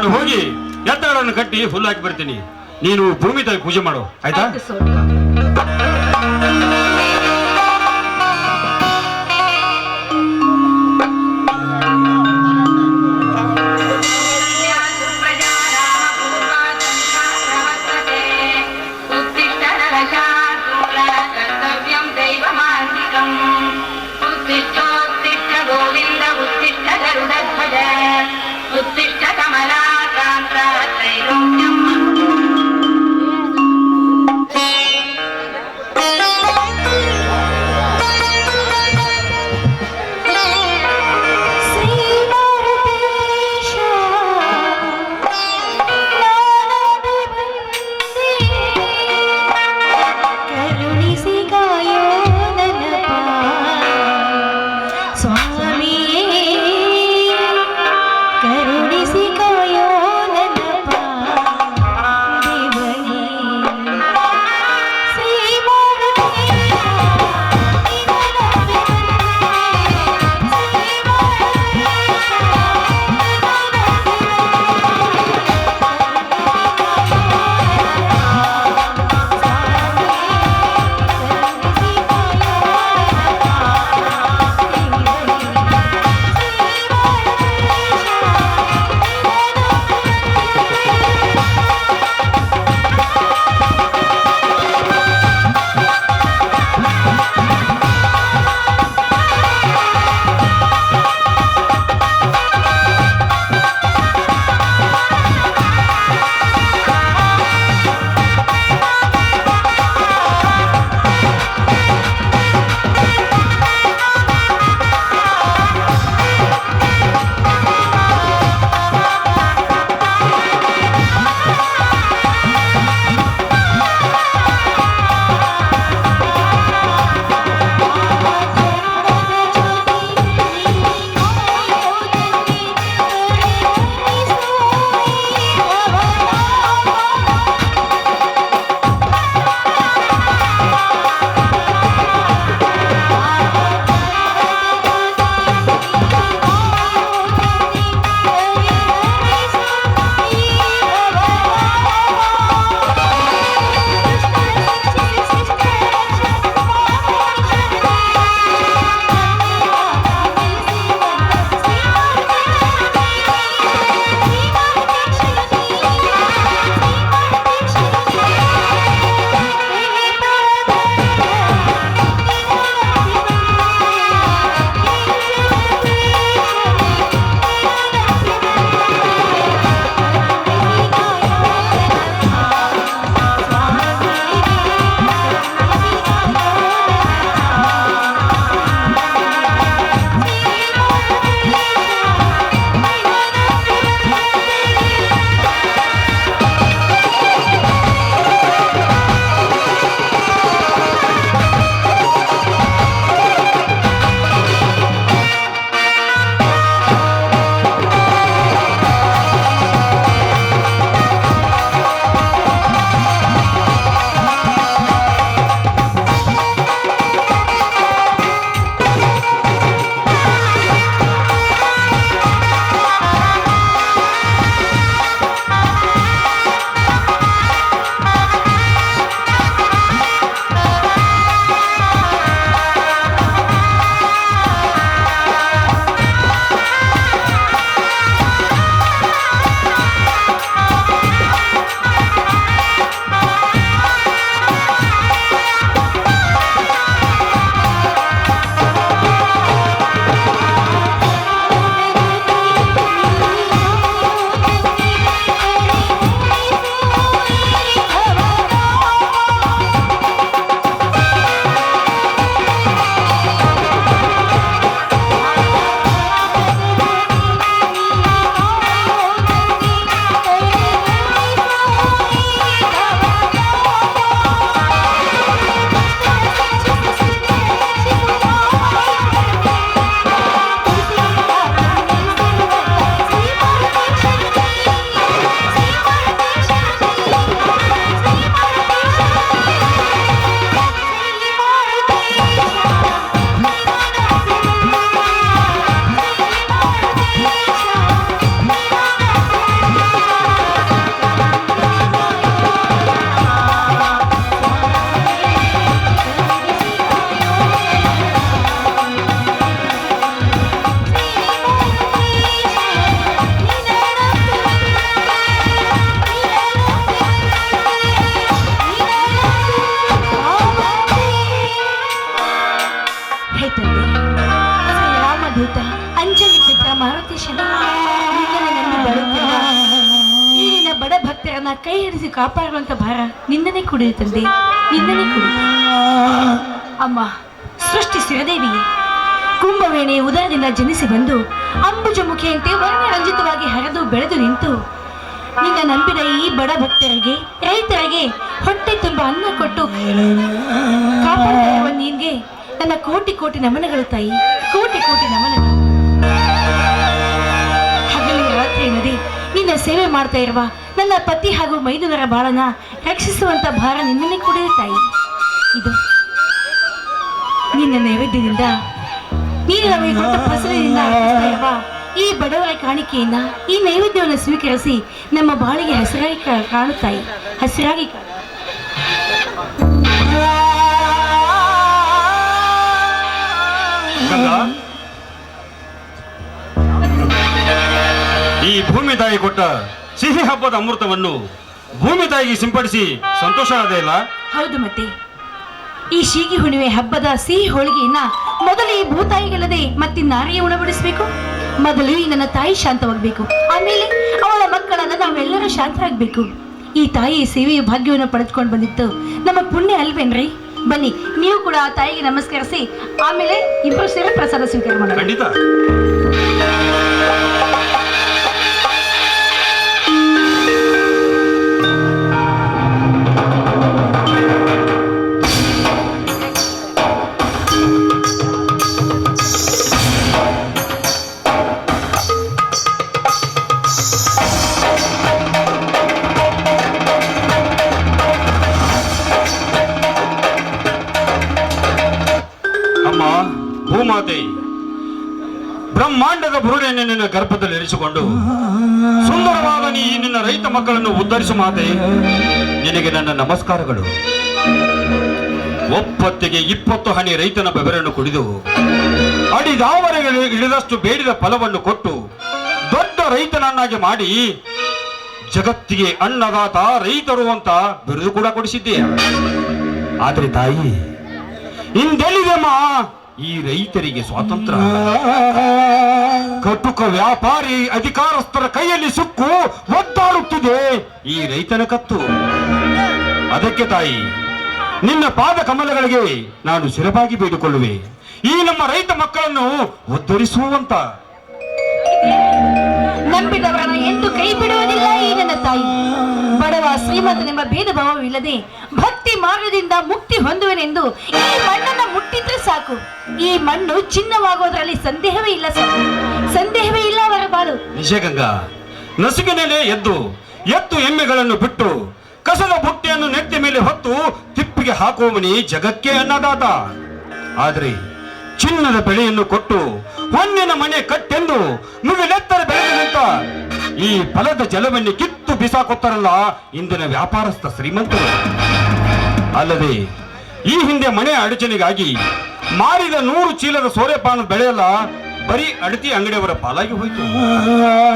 ನಾನು ಹೋಗಿ ಎತ್ತಗಳನ್ನು ಕಟ್ಟಿ ಹುಲ್ಲಾಕಿ ಬರ್ತೀನಿ. ನೀನು ಭೂಮಿ ತಾಯಿ ಪೂಜೆ ಮಾಡು. ಆಯ್ತಾ? ಭಾರ ನಿನ್ನನೇ ಕುಡಿದು ತಂದೆ ನಿನ್ನನೇ ಕುಡಿದು ಅಮ್ಮ, ಸೃಷ್ಟಿ ಸಿರದೇವಿಯೇ, ಕುಂಭವೇಣಿ ಉದಯದಿಂದ ಜನಿಸಿ ಬಂದು ಅಂಬುಜ ಮುಖಿಯಂತೆ ವರ್ಣರಂಜಿತವಾಗಿ ಹರಿದು ಬೆಳೆದು ನಿಂತು, ನಿನ್ನ ನಂಬಿದ ಈ ಬಡ ಭಕ್ತರಿಗೆ, ರೈತರಿಗೆ ಹೊಟ್ಟೆ ತುಂಬ ಅನ್ನ ಕೊಟ್ಟು ನಿನ್ಗೆ. ನನ್ನ ಕೋಟಿ ಕೋಟಿ ನಮನಗಳು ತಾಯಿ, ಕೋಟಿ ಕೋಟಿ ನಮನಗಳು. ಹಗಲು ರಾತ್ರಿ ನದಿ ನಿನ್ನ ಸೇವೆ ಮಾಡ್ತಾ ಇರುವ ನನ್ನ ಪತಿ ಹಾಗೂ ಮೈದುನರ ಬಾಳನ ರಕ್ಷಿಸುವಂತ ಭಾರ ನಿನ್ನನ್ನೇ ಕೂಡ ತಾಯಿ ಇದು ನಿನ್ನ ನೈವೇದ್ಯದಿಂದ ನೀನು ನಮಗೆ ಫಸಲಿನಿಂದ ಈ ಬಡವರ ಕಾಣಿಕೆಯಿಂದ ಈ ನೈವೇದ್ಯವನ್ನು ಸ್ವೀಕರಿಸಿ ನಮ್ಮ ಬಾಳಿಗೆ ಹಸಿರಾಗಿ ಕಾಣುತ್ತಾಯಿ ಹಸಿರಾಗಿ. ಈ ಭೂಮಿ ತಾಯಿ ಕೊಟ್ಟ ಸಿಹಿ ಹಬ್ಬದ ಅಮೃತವನ್ನು ಭೂಮಿ ತಾಯಿಗೆ ಸಿಂಪಡಿಸಿ ಸಂತೋಷ ಅದೇ ಇಲ್ಲ ಹೌದು ಮತ್ತೆ. ಈ ಶೀಗಿ ಹುಣ್ಣಿಮೆ ಹಬ್ಬದ ಸಿಹಿ ಹೋಳಿಗೆಯನ್ನ ಮೊದಲು ಈ ಭೂತಾಯಿಗಲ್ಲದೆ ಮತ್ತೆ ನಾರಿಗೆ ಉಣಬಡಿಸಬೇಕು? ಮೊದಲು ಈ ನನ್ನ ತಾಯಿ ಶಾಂತವಾಗಬೇಕು. ಆಮೇಲೆ ಅವಳ ಮಕ್ಕಳನ್ನ ನಾವೆಲ್ಲರೂ ಶಾಂತರಾಗಬೇಕು. ಈ ತಾಯಿ ಸೇವೆಯ ಭಾಗ್ಯವನ್ನು ಪಡೆದುಕೊಂಡು ಬಂದಿತ್ತು. ನಮ್ಮ ಪುಣ್ಯ ಅಲ್ವೇನ್ರಿ? ಬನ್ನಿ ನೀವು ಕೂಡ ಆ ತಾಯಿಗೆ ನಮಸ್ಕರಿಸಿ ಆಮೇಲೆ ಇಬ್ಬರು ಸೇರಿ ಪ್ರಸಾದ ಸ್ವೀಕಾರ ಮಾಡಿ ಖಂಡಿತ. ನಿನ್ನ ಗರ್ಭದಲ್ಲಿ ಇರಿಸಿಕೊಂಡು ಸುಂದರವಾದ ನೀ ನಿನ್ನ ರೈತ ಮಕ್ಕಳನ್ನು ಉದ್ಧರಿಸು ಮಾತೆ. ನಿನಗೆ ನನ್ನ ನಮಸ್ಕಾರಗಳು. ಒಪ್ಪತ್ತಿಗೆ ಇಪ್ಪತ್ತು ಹನಿ ರೈತನ ಬೆವರನ್ನು ಕುಡಿದು ಅಡಿದಾವರೆಗೆ ಇಳಿದಷ್ಟು ಬೇಡಿದ ಫಲವನ್ನು ಕೊಟ್ಟು ದೊಡ್ಡ ರೈತನನ್ನಾಗಿ ಮಾಡಿ ಜಗತ್ತಿಗೆ ಅನ್ನದಾತ ರೈತರು ಅಂತ ಬಿರುದು ಕೂಡ ಕೊಡಿಸಿದ್ದೀಯ. ಆದ್ರೆ ತಾಯಿ ಇಂದೆಲ್ಲಿದೆಮ್ಮ ಈ ರೈತರಿಗೆ ಸ್ವಾತಂತ್ರ್ಯ ಕಟುಕ ವ್ಯಾಪಾರಿ ಅಧಿಕಾರಸ್ಥರ ಕೈಯಲ್ಲಿ ಸುಕ್ಕು ಒದ್ದಾಡುತ್ತಿದೆ. ಈ ರೈತನ ಕತ್ತು. ಅದಕ್ಕೆ ತಾಯಿ, ನಿನ್ನ ಪಾದ ಕಮಲಗಳಿಗೆ ನಾನು ಸಿರಬಾಗಿ ಬೇಡಿಕೊಳ್ಳುವೆ. ಈ ನಮ್ಮ ರೈತ ಮಕ್ಕಳನ್ನು ಉದ್ಧರಿಸುವಂತ ನಂಬಿದವರನ್ನ ಎಂದು ಕೈ ಬಿಡುವುದಿಲ್ಲ ಈ ನನ್ನ ತಾಯಿ. ಬಡವ ಶ್ರೀಮಂತನೆಂಬ ಭೇದ ಭಾವವಿಲ್ಲದೆ ಭಕ್ತಿ ಮಾರ್ಗದಿಂದ ಮುಕ್ತಿ ಹೊಂದುವೆನೆಂದು ಈ ಮಣ್ಣನ್ನು ಮುಟ್ಟಿದ್ರೆ ಸಾಕು. ಈ ಮಣ್ಣು ಚಿನ್ನವಾಗುವುದರಲ್ಲಿ ಸಂದೇಹವೇ ಇಲ್ಲ ಸಾಕು ಸಂದೇಹವೇ ಇಲ್ಲ ಅವರ ಬಾಳು. ನಿಜಗಂಗಾ ನಸುಕಿನಲ್ಲಿ ಎದ್ದು ಎತ್ತು ಎಮ್ಮೆಗಳನ್ನು ಬಿಟ್ಟು ಕಸದ ಬುಟ್ಟಿಯನ್ನು ನೆತ್ತಿ ಮೇಲೆ ಹೊತ್ತು ತಿಪ್ಪಿಗೆ ಹಾಕುವವನಿ ಜಗಕ್ಕೆ ಅನ್ನದಾತ. ಆದ್ರೆ ಚಿನ್ನದ ಬೆಳೆಯನ್ನು ಕೊಟ್ಟು ಹೊನ್ನಿನ ಮನೆ ಕಟ್ಟೆಂದು ಮುಗಿಲೆತ್ತರ ಬೆಳೆದಂತ ಈ ಫಲದ ಜಲವನ್ನು ಕಿತ್ತು ಬಿಸಾಕುತ್ತಾರಲ್ಲ ಇಂದಿನ ವ್ಯಾಪಾರಸ್ಥ ಶ್ರೀಮಂತರು. ಅಲ್ಲದೆ ಈ ಹಿಂದೆ ಮನೆ ಅಡಚಣೆಗಾಗಿ ಮಾರಿದ ನೂರು ಚೀಲದ ಸೋರೆಪಾನ ಬೆಳೆಯಲ್ಲ ಬರೀ ಅಡತಿ ಅಂಗಡಿಯವರ ಪಾಲಾಗಿ ಹೋಯಿತು.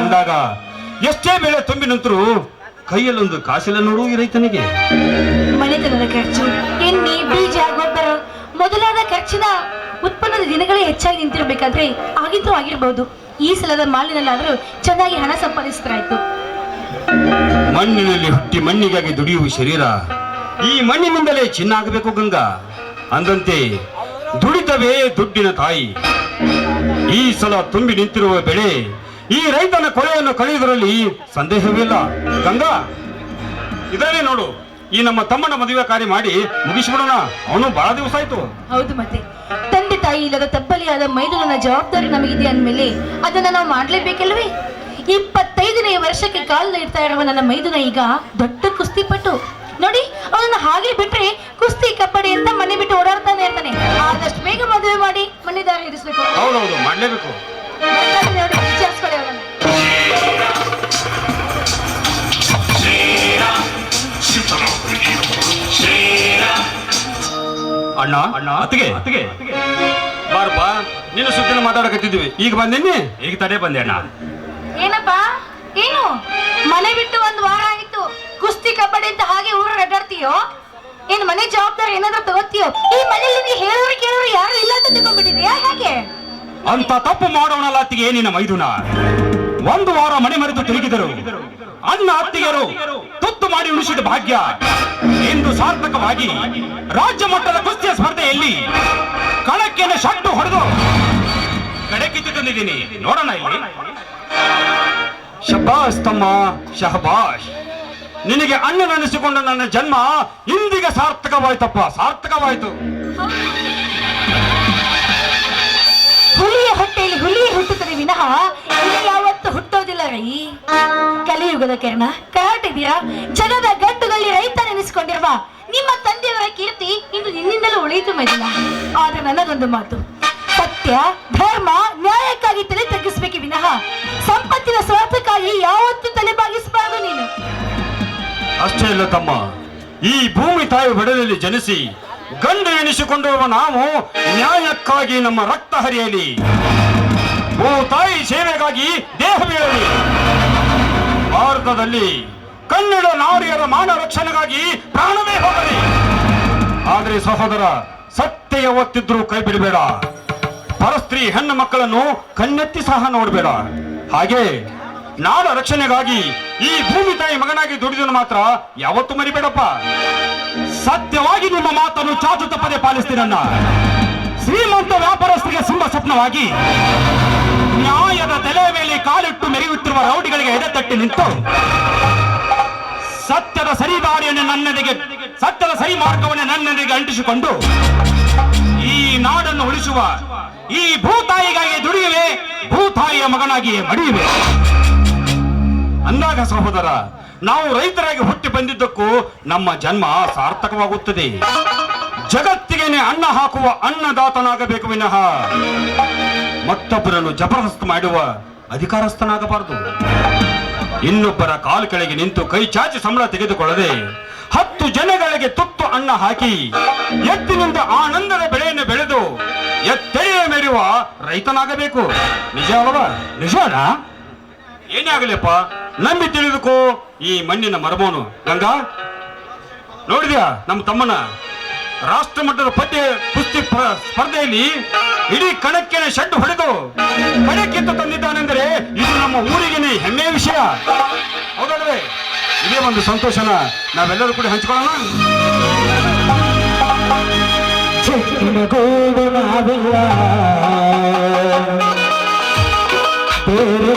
ಅಂದಾಗ ಎಷ್ಟೇ ಬೆಳೆ ತುಂಬಿ ನಂತರೂ ಕೈಯಲ್ಲೊಂದು ಕಾಸಿಲ ನೋಡು ಈ ರೈತನಿಗೆ. ಮನೆತನದ ಖರ್ಚು. ಎಣ್ಣೆ ಬೀಜ, ಗೊಬ್ಬರ ಮೊದಲಾದ ಖರ್ಚಿನ ಉತ್ಪನ್ನದ ದಿನಗಳೇ ಹೆಚ್ಚಾಗಿ ನಿಂತಿರಬೇಕಾದ್ರೆ ಆಗಿದ್ದು ಆಗಿರಬಹುದು ಈ ಸಲದ ಮಾಲಿನಲ್ಲಾದರೂ ಚೆನ್ನಾಗಿ ಹಣ ಸಂಪಾದಿಸಿದ್ರಾಯ್ತು. ಮಣ್ಣಿನಲ್ಲಿ ಹುಟ್ಟಿ ಮಣ್ಣಿಗಾಗಿ ದುಡಿಯುವ ಶರೀರ ಈ ಮಣ್ಣಿನಿಂದಲೇ ಚಿನ್ನ ಆಗಬೇಕು ಗಂಗಾ. ಅಂದಂತೆ ದುಡಿತವೇ ದುಡ್ಡಿನ ತಾಯಿ. ಈ ಸಲ ತುಂಬಿ ನಿಂತಿರುವ ಬೆಳೆ ಈ ರೈತನ ಕೊಳೆಯನ್ನು ಕಳೆಯುವುದರಲ್ಲಿ ಸಂದೇಹವಿಲ್ಲ. ಗಂಗಾ ಇದನ್ನೇ ನೋಡು. ಈ ನಮ್ಮ ತಮ್ಮನ ಮದುವೆ ಕಾರ್ಯ ಮಾಡಿ ಮುಗಿಸ್ಬಿಡೋಣ. ಅವನು ಬಹಳ ದಿವಸ ಆಯ್ತು. ಹೌದು ಮತ್ತೆ. ತಂದೆ ತಾಯಿ ಇಲ್ಲದ ತಬ್ಬಲಿಯಾದ ಮೈದುನ ಜವಾಬ್ದಾರಿ ನಮಗಿದೆ ಅಂದ್ಮೇಲೆ ಅದನ್ನ ನಾವು ಮಾಡ್ಲೇಬೇಕಲ್ವೇ? ಇಪ್ಪತ್ತೈದನೇ ವರ್ಷಕ್ಕೆ ಕಾಲ ನೀಡ್ತಾ ಇರುವ ನನ್ನ ಮೈದುನ ಈಗ ದೊಡ್ಡ ಕುಸ್ತಿಪಟ್ಟು ನೋಡಿ ಅವನನ್ನ ಹಾಗೆ ಬಿಟ್ರೆ ಕುಸ್ತಿ ಕಬ್ಬಡಿ ಅಂತ ಮನೆ ಬಿಟ್ಟು ಓಡಾಡ್ತಾನೆ ಇರ್ತಾನೆ. ಆದಷ್ಟು ಬೇಗ ಮದುವೆ ಮಾಡಿ ಮನೆ ದಾರಿ ಇರಿಸ್ಬೇಕು. ಹೌದೌದು ಮಾಡ್ಲೇಬೇಕು. ನೋಡಿ ವಿಚಾರಿಸ್ಕೊಳ್ಳಿ ಅಣ್ಣ ಅಣ್ಣ ಅತ್ತಿಗೆ. ಅತ್ತಿಗೆ. ಬಾರಪ್ಪ ನಿನ್ನ ಸುದ್ದಿನ ಮಾತಾಡಕತ್ತಿದ್ವಿ. ಈಗ ಬಂದೇನಿ ಈಗ ತಡೆ ಬಂದೆ ಅಣ್ಣ. ಏನಪ್ಪ? ಏನು? ಮನೆ ಬಿಟ್ಟು ಒಂದು ವಾರ ಆಯ್ತು. ಕುಸ್ತಿ ಕಬಡ್ಡಿ ಅಂತ ಹಾಗೆ ಊರ ಅಡ್ಡಾಡ್ತೀಯೋ ಏನ್ ಮನೆ ಜವಾಬ್ದಾರಿ ಏನಾದ್ರೂ ತಗೋತೀಯೋ? ಈ ಮನೆಯಲ್ಲಿ ನೀ ಹೇಳೋರು ಕೇಳೋರು ಯಾರು ಇಲ್ಲ ಅಂತ ತಿಳ್ಕೊಂಡ್ಬಿಟ್ಟಿದ್ದೆ ಅಂತ ತಪ್ಪು ಮಾಡೋಣಲ್ಲ ಅತ್ತಿಗೆ ನಿನ್ನ ಮೈದುನ. ಒಂದು ವಾರ ಮನೆ ಮರೆತು ತಿರುಗಿದರು. ಅಣ್ಣ ಅತ್ತಿಗೆಯರು ತುತ್ತು ಮಾಡಿ ಉಳಿಸಿದ ಭಾಗ್ಯ. ಇಂದು ಸಾರ್ಥಕವಾಗಿ ರಾಜ್ಯ ಮಟ್ಟದ ಕುಸ್ತಿಯ ಸ್ಪರ್ಧೆಯಲ್ಲಿ ಕಣಕ್ಕೆನೆ ಶಟ್ಟು ಹೊಡೆದು ಕಡೆಕಿತ್ತು ತಂದಿದ್ದೀನಿ. ನೋಡೋಣ ಇಲ್ಲಿ. ಶಬಾಸ್ ತಮ್ಮ ಶಹಬಾಷ್. ನಿನಗೆ ಅಣ್ಣನೆನಿಸಿಕೊಂಡ ನನ್ನ ಜನ್ಮ ಇಂದಿಗೆ ಸಾರ್ಥಕವಾಯ್ತಪ್ಪ, ಸಾರ್ಥಕವಾಯ್ತು. ಹುಲಿಯ ಹೊಟ್ಟೆಯಲ್ಲಿ ಹುಲಿ ಹುಟ್ಟುತ್ತದೆ ವಿನಃ ಯಾವತ್ತು ಹುಟ್ಟೋದಿಲ್ಲ ರೈ ಕಲಿಯುಗದ ಕಿರಣ, ಕರಾಟಿದ್ದೀರಾ? ಜಗದ ಗಟ್ಟದಲ್ಲಿ ರೈತ ನೆನೆಸಿಕೊಂಡಿರುವ ನಿಮ್ಮ ತಂದೆಯವರ ಕೀರ್ತಿ ಇಂದು ನಿನ್ನಿಂದಲೂ ಉಳಿಯಿತು ಮಹಿಳ ಆದ್ರೆ ನನ್ನದೊಂದು ಮಾತು. ಸತ್ಯ, ಧರ್ಮ, ನ್ಯಾಯಕ್ಕಾಗಿ ತಲೆ ತಗ್ಗಿಸ್ಬೇಕು ವಿನಃ ಸಂಪತ್ತಿನ ಸ್ವಾರ್ಥಕ್ಕಾಗಿ ಯಾವತ್ತೂ ತಲೆ ಬಾಗಿಸಬಾರದು ನೀನು. ಅಷ್ಟೇ ಇಲ್ಲ ತಮ್ಮ. ಈ ಭೂಮಿ ತಾಯಿ ಬಡದಲ್ಲಿ ಜನಿಸಿ ಗಂಡು ಎನಿಸಿಕೊಂಡಿರುವ ನಾವು ನ್ಯಾಯಕ್ಕಾಗಿ ನಮ್ಮ ರಕ್ತ ಹರಿಯಲಿ. ಭೂ ತಾಯಿ ಸೇವೆಗಾಗಿ ದೇಹ ಭಾರತದಲ್ಲಿ ಕನ್ನಡ ನಾರಿಯರ ಮಾನ ರಕ್ಷಣೆಗಾಗಿ ಪ್ರಾಣವೇ ಹೋಗಲಿ. ಆದರೆ ಸಹೋದರ ಸತ್ಯ ಒತ್ತಿದ್ರು ಕೈ ಬಿಡಬೇಡ. ಪರಸ್ತ್ರೀ ಹೆಣ್ಣು ಮಕ್ಕಳನ್ನು ಕಣ್ಣೆತ್ತಿ ಸಹ ನೋಡಬೇಡ. ಹಾಗೆ ನಾಡ ರಕ್ಷಣೆಗಾಗಿ ಈ ಭೂಮಿ ತಾಯಿ ಮಗನಾಗಿ ದುಡಿದನು ಮಾತ್ರ ಯಾವತ್ತು ಮರಿಬೇಡಪ್ಪ. ಸತ್ಯವಾಗಿ ನಿಮ್ಮ ಮಾತನ್ನು ಚಾಚು ತಪ್ಪದೆ ಪಾಲಿಸ್ತೀನನ್ನ ಶ್ರೀಮಂತ ವ್ಯಾಪಾರಸ್ಥರಿಗೆ ಸಿಂಹ ಸ್ವಪ್ನವಾಗಿ ನ್ಯಾಯದ ತಲೆ ಮೇಲೆ ಕಾಲಿಟ್ಟು ಮೆರೆಯುತ್ತಿರುವ ರೌಡಿಗಳಿಗೆ ಎಡೆತಟ್ಟಿ ನಿಂತು, ಸತ್ಯದ ಸರಿ ದಾರಿಯನ್ನು ನನ್ನೆಡೆಗೆ, ಸತ್ಯದ ಸರಿ ಮಾರ್ಗವನ್ನು ನನ್ನೆಡೆಗೆ ಅಂಟಿಸಿಕೊಂಡು ಈ ನಾಡನ್ನು ಉಳಿಸುವ ಈ ಭೂತಾಯಿಗಾಗಿ ದುಡಿಯುವೆ, ಭೂತಾಯಿಯ ಮಗನಾಗಿಯೇ ಮಡಿಯುವೆ. ಅಂದಾಗ ಸಹೋದರ, ನಾವು ರೈತರಾಗಿ ಹುಟ್ಟಿ ಬಂದಿದ್ದಕ್ಕೂ ನಮ್ಮ ಜನ್ಮ ಸಾರ್ಥಕವಾಗುತ್ತದೆ. ಜಗತ್ತಿಗೆನೆ ಅನ್ನ ಹಾಕುವ ಅನ್ನದಾತನಾಗಬೇಕು ವಿನಃ. ಮತ್ತೊಬ್ಬರನ್ನು ಜಬರ್ದಸ್ತ್ ಮಾಡುವ ಅಧಿಕಾರಸ್ಥನಾಗಬಾರದು. ಇನ್ನೊಬ್ಬರ ಕಾಲು ಕೆಳಗೆ ನಿಂತು ಕೈ ಚಾಚಿ ಸಂಬಳ ತೆಗೆದುಕೊಳ್ಳದೆ ಹತ್ತು ಜನಗಳಿಗೆ ತುತ್ತು ಅಣ್ಣ ಹಾಕಿ ಎತ್ತಿನಿಂದ ಆನಂದದ ಬೆಳೆಯನ್ನು ಬೆಳೆದು ಎತ್ತೆಯ ಮೆರೆಯುವ ರೈತನಾಗಬೇಕು. ನಿಜ ಅಲ್ವಾ ನಿಜ ಏನೇ ಆಗಲಿಪ್ಪ ನಂಬಿ ತಿಳಿದುಕೋ ಈ ಮಣ್ಣಿನ ಮರಮೋನು. ಗಂಗಾ, ನೋಡಿದ್ಯಾ ನಮ್ಮ ತಮ್ಮನ? ರಾಷ್ಟ್ರ ಮಟ್ಟದ ಪದ್ಯ ಕುಸ್ತಿ ಸ್ಪರ್ಧೆಯಲ್ಲಿ ಇಡೀ ಕಣಕ್ಕೆ ಶೆಡ್ ಹೊಡೆದು ಕಣಕ್ಕಿಂತ ತಂದಿದ್ದಾನೆಂದರೆ ಇದು ನಮ್ಮ ಊರಿಗಿನ ಹೆಮ್ಮೆಯ ವಿಷಯ. ಹೌದಲ್ವೇ? ಇದೇ ಒಂದು ಸಂತೋಷನ ನಾವೆಲ್ಲರೂ ಕೂಡ ಹಂಚ್ಕೊಳ್ಳೋಣ. ಬೇರೆ